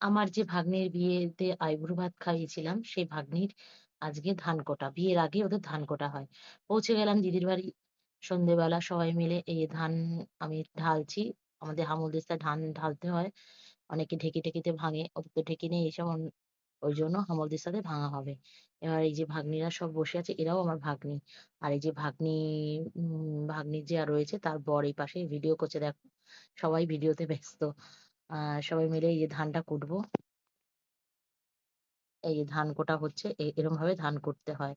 আমার যে ভাগ্নের বিয়েতে আইবুড়ো ভাত খাইয়েছিলাম, সেই ভাগ্নির আজকে ধান কোটা। বিয়ের আগে ওদের ধান কোটা হয়। পৌঁছে গেলাম দিদির বাড়ি। সন্ধ্যেবেলা সবাই মিলে এই ধান আমি ঢালছি। আমাদের হামলদিস্তায় ধান ঢালতে হয়। অনেকে ঢেঁকি-টেকিতে ভাঙে। ওদের তো ঢেঁকি নেই এসব অন ওইজন্য হামলদিস্তাতে ভাঙা হবে। এবার এই যে ভাগ্নিরা সব বসে আছে, এরাও আমার ভাগ্নি। আর এই যে ভাগ্নি ভাগ্নি যে রয়েছে তার বর এই পাশে ভিডিও করছে দেখো। সবাই ভিডিওতে ব্যস্ত। আ সবাই মিলে এই ধানটা কুটবো। এই যে ধান কোটা হচ্ছে। এ এরমভাবে ধান কুটতে হয়।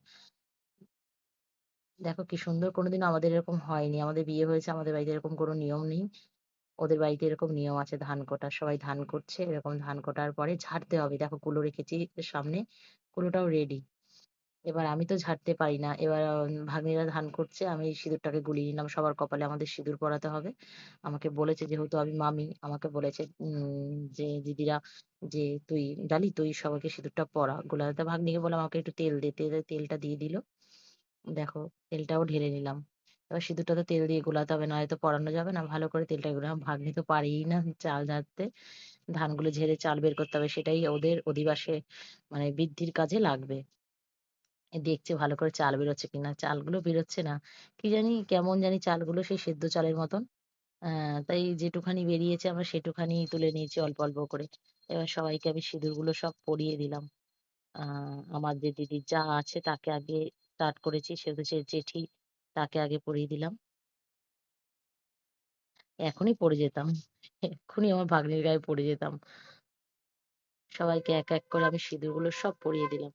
দেখো কি সুন্দর কোনোদিনও আমাদের এরকম হয়নি। আমাদের বিয়ে হয়েছে, আমাদের বাড়িতে এরকম কোনো নিয়ম নেই। ওদের বাড়িতে এরকম নিয়ম আছে ধান কোটার। সবাই ধান কুটছে। এরকম ধান কোটার পরে ঝাড়তে হবে। দেখো কুলো রেখেছি সামনে। কুলোটাও রেডি। এবার আমি তো ঝাড়তে পারি না। এবার ভাগ্নিরা ধান কুটছে। আমি সিঁদুরটাকে গুলিয়ে নিলাম। সবার কপালে আমাদের সিঁদুর পরাতে হবে। আমাকে বলেছে যেহেতু আমি মামি আমাকে বলেছে যে দিদিরা যে, "তুই ডালি তুই সবাইকে সিঁদুরটা পরা।" গোলাতে ভাগ্নিকে বললাম, "আমাকে একটু তেল দে।" তেলে তেলটা দিয়ে দিল। দেখো তেলটাও ঢেলে নিলাম। এবার সিঁদুরটা তো তেল দিয়ে গোলাতে হবে নয়তো পরানো যাবে না। ভালো করে তেলটা গোলাম। ভাগ্নি তো পারেই না চাল ঝাড়তে। ধানগুলো ঝেড়ে চাল বের করতে হবে। সেটাই ওদের অধিবাসে মানে বৃদ্ধির কাজে লাগবে। দেখছে ভালো করে চাল বেরোচ্ছে কিনা। চালগুলো বেরোচ্ছে না। কি জানি কেমন জানি চালগুলো সেই সেদ্ধ চালের মতন। আ তাই যেটুখানি বেরিয়েছে আমরা সেটুখানি তুলে নিয়েছি অল্প, অল্প করে। এবার সবাইকে আমি সিঁদুরগুলো সব পরিয়ে দিলাম। আ আমার যে দিদির যা আছে তাকে আগে স্টার্ট করেছি। সে জেঠি। তাকে আগে পরিয়ে দিলাম। এখনই পড়ে যেতাম। এক্ষুনি আমার ভাগ্নির গায়ে পড়ে যেতাম। সবাইকে এক, এক করে আমি সিঁদুরগুলো সব পরিয়ে দিলাম।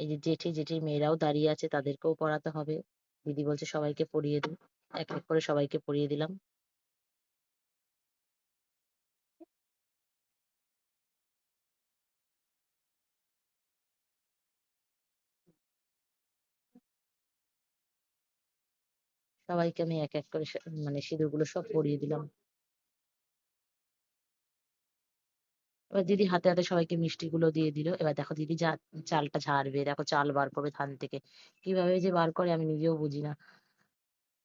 এই যে জেঠি, জেঠির মেয়েরাও দাঁড়িয়ে আছে তাদেরকেও পড়াতে হবে। দিদি বলছে সবাইকে পরিয়ে দিই। এক, এক করে সবাইকে পড়িয়ে দিলাম। সবাইকে আমি এক, এক করে মানে সিঁদুরগুলো সব পরিয়ে দিলাম। এবার দিদি হাতে, হাতে সবাইকে মিষ্টিগুলো দিয়ে দিল। এবার দেখো দিদি যা চালটা ঝাড়বে। দেখো চাল বার করবে ধান থেকে। কীভাবে যে বার করে আমি নিজেও বুঝি না।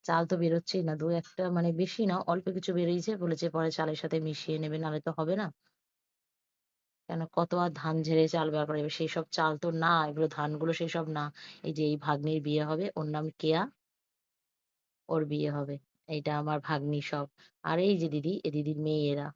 চাল তো বেরোচ্ছেই না। দু একটা মানে বেশি না অল্প কিছু বেরিয়েছে। বলেছে পরে চালের সাথে মিশিয়ে নেবে নাহলে তো হবে না। কেন কত আর ধান ঝেড়ে চাল বার করা সেই সব চাল তো না। এগুলো ধানগুলো সেই সব না। এই যে এই ভাগ্নির বিয়ে হবে। ওর নাম কেয়া। ওর বিয়ে হবে। এইটা আমার ভাগ্নি সব। আর এই যে দিদি, এ দিদির মেয়ে এরা।